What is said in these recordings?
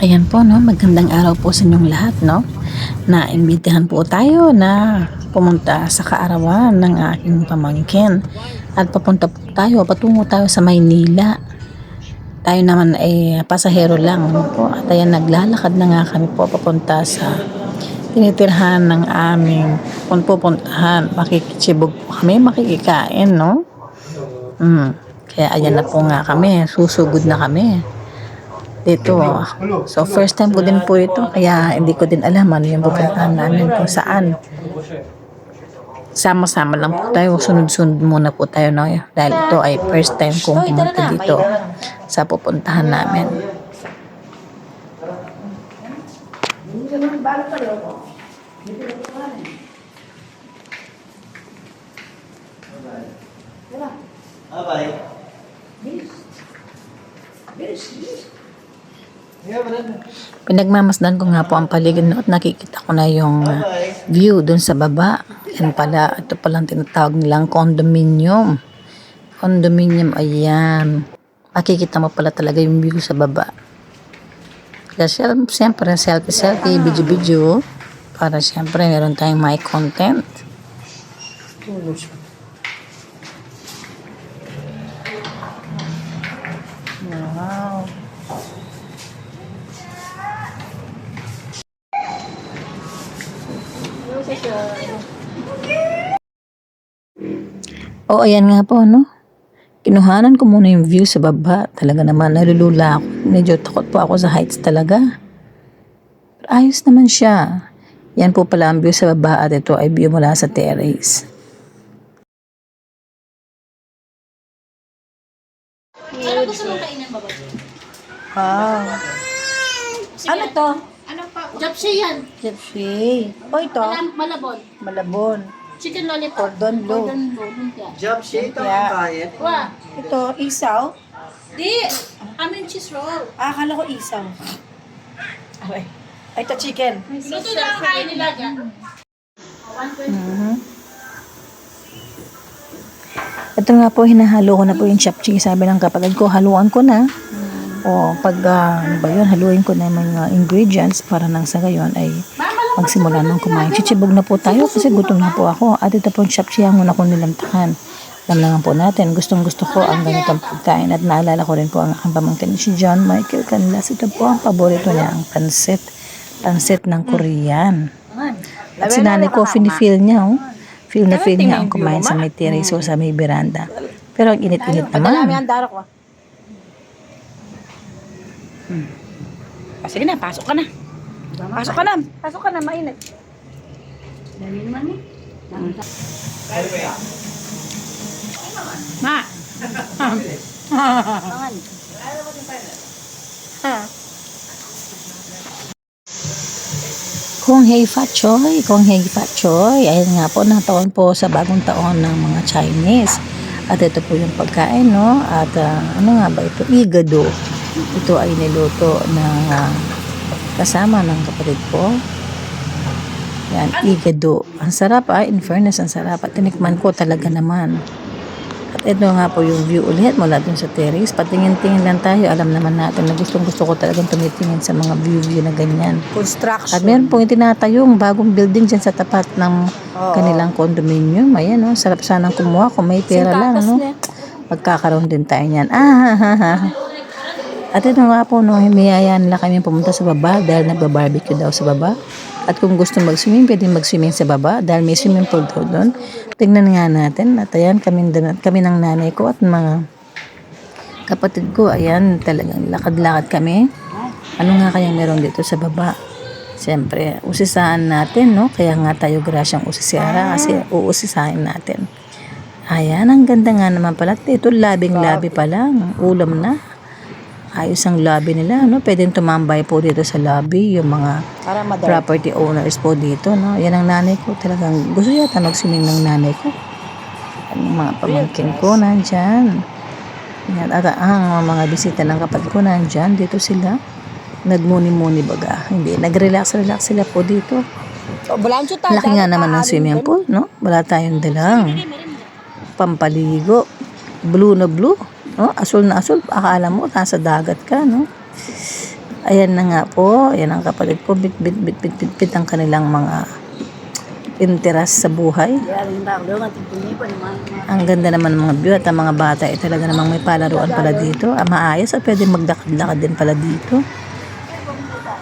Ayan po, no? Magandang araw po sa inyong lahat, no? Naimbitahan po tayo na pumunta sa kaarawan ng aking pamangkin. At papunta po tayo, patungo tayo sa Maynila. Tayo naman ay pasahero lang ano po. At ayan, naglalakad na nga kami po papunta sa tinitirhan ng aming kung pupuntahan. Makikitsibog po kami, makikikain, no? Mm. Kaya ayan na po nga kami, susugod na kami dito. So, first time ko din po ito. Kaya hindi ko din alam ano yung pupuntahan namin kung saan. Sama-sama lang po tayo. Sunod-sunod muna po tayo. No? Dahil ito ay first time kong pumunta dito sa pupuntahan namin. Bye-bye. Yeah, brother. Pinagmamasdan ko nga po ang paligid no, at nakikita ko na yung view dun sa baba. Yan pala, ito palang tinatawag nilang condominium. Condominium, ayan. Makikita mo pala talaga yung view sa baba. Kaya siyempre, selfie-selfie, video-video. Para siyempre, meron tayong my content. Wow. Oo, ayan nga po, no? Kinuhanan ko muna yung view sa baba. Talaga naman, nalulula ako. Medyo takot po ako sa heights talaga. Pero ayos naman siya. Yan po pala ang view sa baba at ito ay view mula sa terrace. Ano gusto mong kainin, baba? Wow. Ano to? Ano pa? Japsi yan. Jeffrey. O ito? Malam, malabon. Malabon. Chicken lollipop. Cordon bleu. Cordon bleu. lumpia. Job sheet ang Yeah. Wa. Ito, isaw? Di. Amin cheese roll. Ah, akala ko isaw. Okay. Ito chicken. Luto na ang kain nila dyan. Mhm. Ito nga po, hinahalo ko na po yung chapchi. Sabi ng kapatid ko, haluan ko na. O pag, ah, ano ba yun, haluin ko na yung mga ingredients para nang sa gayon ay magsimula nang kumain. Chichibog na po tayo kasi gutom na po ako. At ito po ang muna kong nilamtakan. Alam naman po natin, gustong gusto ko ang ganitong pagkain. At naalala ko rin po ang aking pamangkin si John Michael Canlas. Ito po ang paborito niya, ang pansit. Pansit ng Korean. At si nanay ko, feel niya, oh. Feel na feel niya ang kumain sa may terrace o sa may veranda. Pero ang init-init naman. Ah, sige na, pasok ka na. Pasok ka na. Pasok ka na, mainit. Ma. Kung Hei Fat Choy, Kung Hei Fat Choy, ayun nga po, nataon po sa bagong taon ng mga Chinese. At ito po yung pagkain, no? At ah, ano nga ba ito? Igado. Ito ay niluto ng ah, kasama ng kapatid ko. Yan, igado. Ang sarap ah, in fairness, ang sarap. At tinikman ko talaga naman. At ito nga po yung view ulit mula dun sa terrace. Patingin-tingin lang tayo. Alam naman natin na gustong gusto ko talagang tumitingin sa mga view-view na ganyan. Construction. At meron pong itinatayong bagong building dyan sa tapat ng kanilang condominium. Ayan, no? sarap sanang kumuha kung may pera lang. No? Magkakaroon din tayo niyan. Ah, ha, ha, ha. At ito nga po, no, hiniyaya nila kami pumunta sa baba dahil nagba-barbecue daw sa baba. At kung gusto mag-swimming, pwede mag-swimming sa baba dahil may swimming pool daw doon. Tingnan nga natin. At ayan, kami, kami ng nanay ko at mga kapatid ko, ayan, talagang lakad-lakad kami. Ano nga kayang meron dito sa baba? Siyempre, usisahan natin, no? Kaya nga tayo grasyang usisara kasi uusisahin natin. Ayan, ang ganda nga naman pala. Ito, labing-labi pa lang. Ulam na. Ayos ang lobby nila, no? Pwedeng tumambay po dito sa lobby, yung mga Para property owners po dito, no? Yan ang nanay ko. Talagang gusto yata mag-swimming ng nanay ko. Ang mga pamangkin ko nandyan. Yan. At ang mga bisita ng kapatid ko nandyan. Dito sila. Nagmuni-muni baga. Hindi. Nag-relax-relax sila po dito. Laki nga naman ng swimming pool, no? Wala tayong dalang pampaligo. Blue na blue. No? Asul na asul. Akala mo, nasa dagat ka, no? Ayan na nga po, ayan ang kapatid ko, bit bit bit bit bit, bit ang kanilang mga interes sa buhay. Ang ganda naman ng mga view at ang mga bata ay talaga namang may palaruan pala dito. Ah, maayos at pwede magdakad-lakad din pala dito.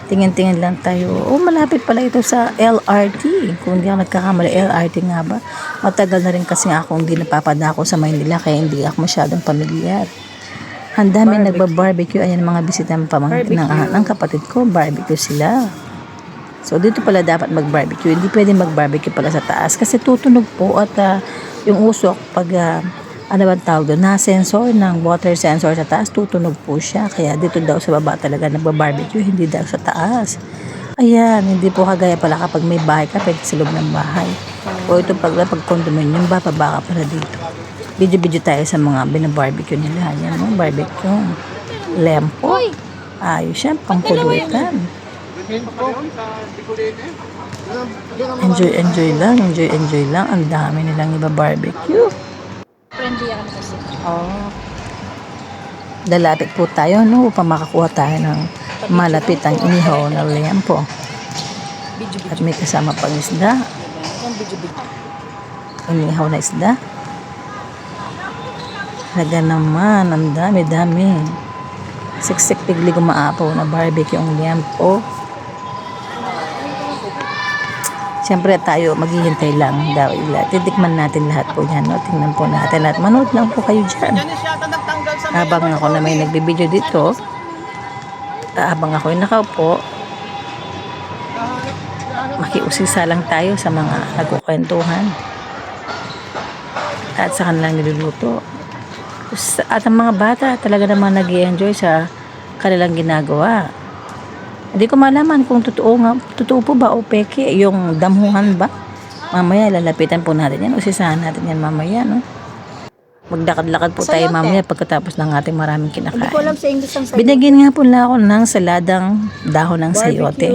Tingin-tingin lang tayo. Oh, malapit pala ito sa LRT. Kung hindi ako nagkakamali, LRT nga ba? Matagal na rin kasi ako hindi napapadako sa Maynila kaya hindi ako masyadong pamilyar. Ang dami nagba-barbecue. Ayan mga bisita ng pamangkin ng, ng kapatid ko. Barbecue sila. So, dito pala dapat mag-barbecue. Hindi pwede mag-barbecue pala sa taas kasi tutunog po at ah, yung usok pag ah, ano ba ang tawag doon, na sensor ng water sensor sa taas, tutunog po siya. Kaya dito daw sa baba talaga nagba-barbecue, hindi daw sa taas. Ayan, hindi po kagaya pala kapag may bahay ka, pwede sa loob ng bahay. O ito pag, pag condominium, ba, pabaka pala dito. Video-video tayo sa mga binabarbecue nila. Ayan, no? barbecue. Lempo. Ayos yan, pangkulutan. Enjoy, enjoy lang, enjoy, enjoy lang. Ang dami nilang iba barbecue. Friendly ako kasi. Oh. Lalapit po tayo, no, upang makakuha tayo ng malapit ang inihaw na lempo. At may kasama pang isda. Inihaw na isda. Talaga naman, ang dami-dami. Siksik pigli gumaapaw na barbecue ang lempo. Siyempre tayo maghihintay lang daw ila. Titikman natin lahat po yan. No? Tingnan po natin at manood lang po kayo dyan. Habang ako na may nagbibideo dito, habang ako yung nakaupo, makiusisa lang tayo sa mga nagkukwentuhan at sa kanilang niluluto. At ang mga bata talaga naman nag enjoy sa kanilang ginagawa. Hindi ko malaman kung totoo nga, totoo po ba o peke yung damuhan ba? Mamaya lalapitan po natin yan. Usisahan natin yan mamaya, no? Magdakad-lakad po tayo mamaya pagkatapos ng ating maraming kinakain. Hindi ko alam sa English ang sayo. Binigyan nga po nila ako ng saladang dahon ng sayote.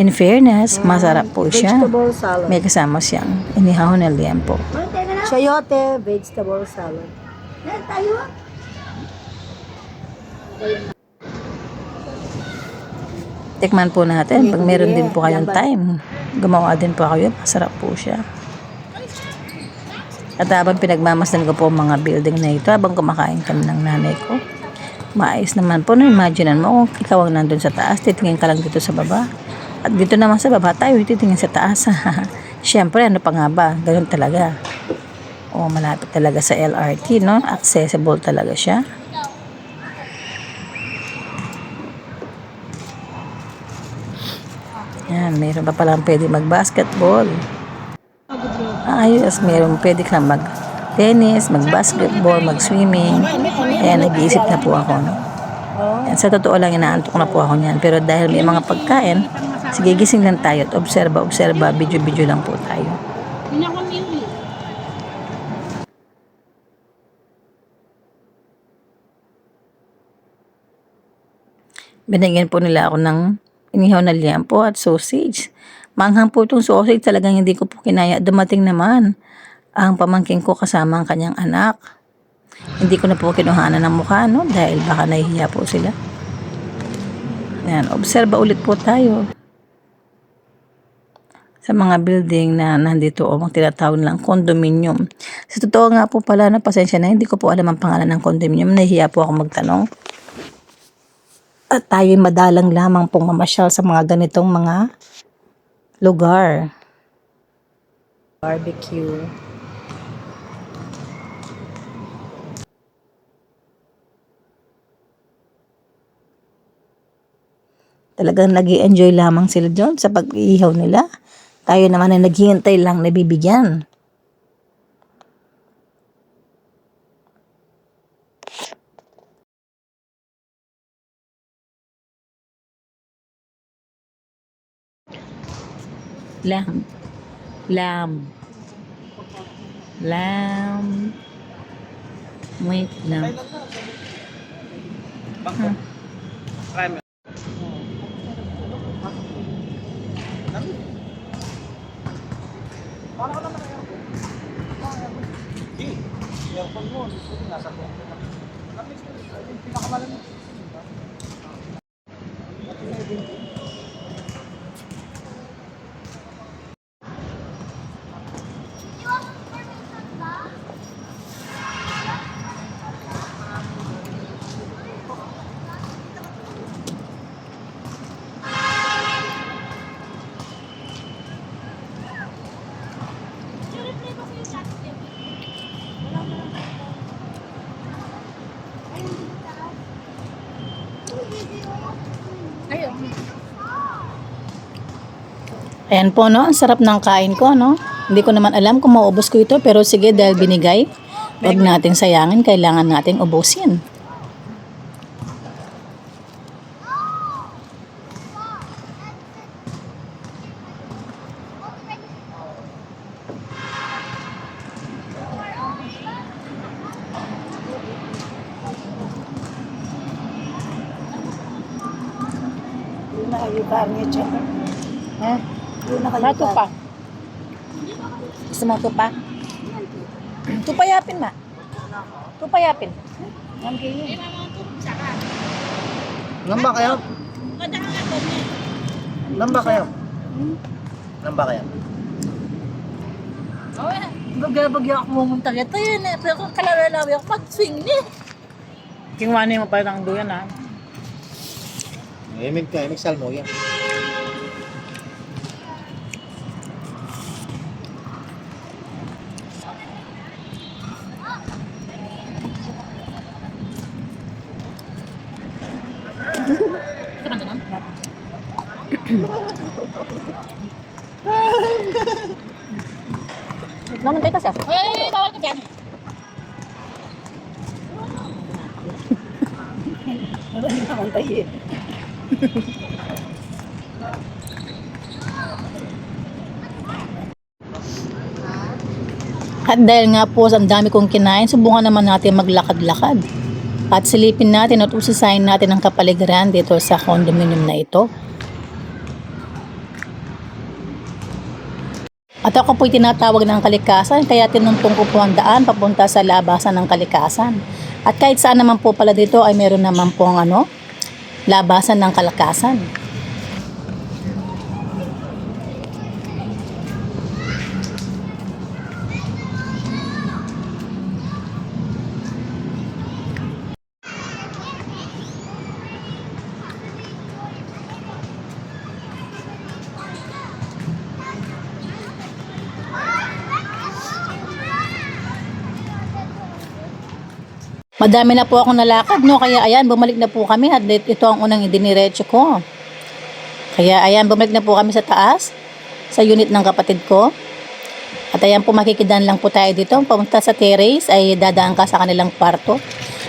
In fairness, masarap po siya. Vegetable salad. May kasama siyang inihaw na liempo. Chayote vegetable salad. Tikman po natin. Pag meron din po kayong time, gumawa din po kayo. Masarap po siya. At habang pinagmamasdan ko po ang mga building na ito, habang kumakain kami ng nanay ko, maayos naman po. No, imagine mo kung ikaw ang nandun sa taas, titingin ka lang dito sa baba. At dito naman sa baba, tayo titingin sa taas. Siyempre, ano pa nga ba? Ganun talaga. O, malapit talaga sa LRT, no? Accessible talaga siya. Yan, mayroon pa palang pwede mag-basketball. Ayos, mayroon pwede kang mag-tennis, mag-basketball, mag-swimming. Ayan, nag-iisip na po ako. No? Yan, sa totoo lang, inaantok na po ako niyan. Pero dahil may mga pagkain, sige, gising lang tayo obserba, obserba, video-video lang po tayo. Binigyan po nila ako ng inihaw na liampo at sausage. Manghang po itong sausage, talagang hindi ko po kinaya. Dumating naman ang pamangking ko kasama ang kanyang anak. Hindi ko na po kinuhanan ng mukha, no? Dahil baka nahihiya po sila. Yan, obserba ulit po tayo. Sa mga building na nandito o mga tinatawag lang condominium. Sa totoo nga po pala na pasensya na, hindi ko po alam ang pangalan ng condominium. Nahihiya po ako magtanong. At tayo madalang lamang pong mamasyal sa mga ganitong mga lugar. Barbecue. Talagang nag enjoy lamang sila doon sa pag-iihaw nila. Tayo naman ay naghihintay lang na bibigyan. Lamb. Lamb. Lamb. Wait lang. Ayun. Ayan po, no? Ang sarap ng kain ko, no? Hindi ko naman alam kung maubos ko ito, pero sige, dahil binigay, wag nating sayangin, kailangan nating ubusin. Yun na kayo karne tsaka. Ha? Yun na kayo Mato pa. Gusto mo tupa? Tupayapin, ma. Tupayapin. Ang kayo. Lamba kayo? Lamba kayo? Lamba kayo? Bagay-bagay ako mumunta ito yun eh. Pero kung kalalalawi ako, mag-swing niya. Kingwani mo pa ng duyan, ha? Imig ka, imig salmo yan. Naman tayo kasi. Eh, bawal ka dyan. Maraming nakantay eh. At dahil nga po ang dami kong kinain, subukan naman natin maglakad-lakad. At silipin natin at usisayin natin ang kapaligiran dito sa condominium na ito. At ako po'y tinatawag ng kalikasan, kaya tinuntong ko po ang daan papunta sa labasan ng kalikasan. At kahit saan naman po pala dito ay meron naman po ang ano, labasan ng kalakasan. Madami na po akong nalakad, no? Kaya ayan, bumalik na po kami at ito ang unang idiniretso ko. Kaya ayan, bumalik na po kami sa taas, sa unit ng kapatid ko. At ayan po, makikidan lang po tayo dito. Pumunta sa terrace, ay dadaan ka sa kanilang kwarto.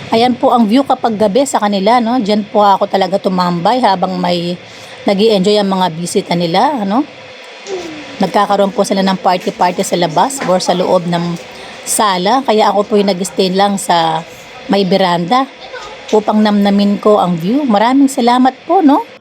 Ayan po ang view kapag gabi sa kanila, no? Diyan po ako talaga tumambay habang may nag enjoy ang mga bisita nila, ano? Nagkakaroon po sila ng party-party sa labas or sa loob ng sala. Kaya ako po yung nag-stay lang sa may veranda upang namnamin ko ang view. Maraming salamat po, no?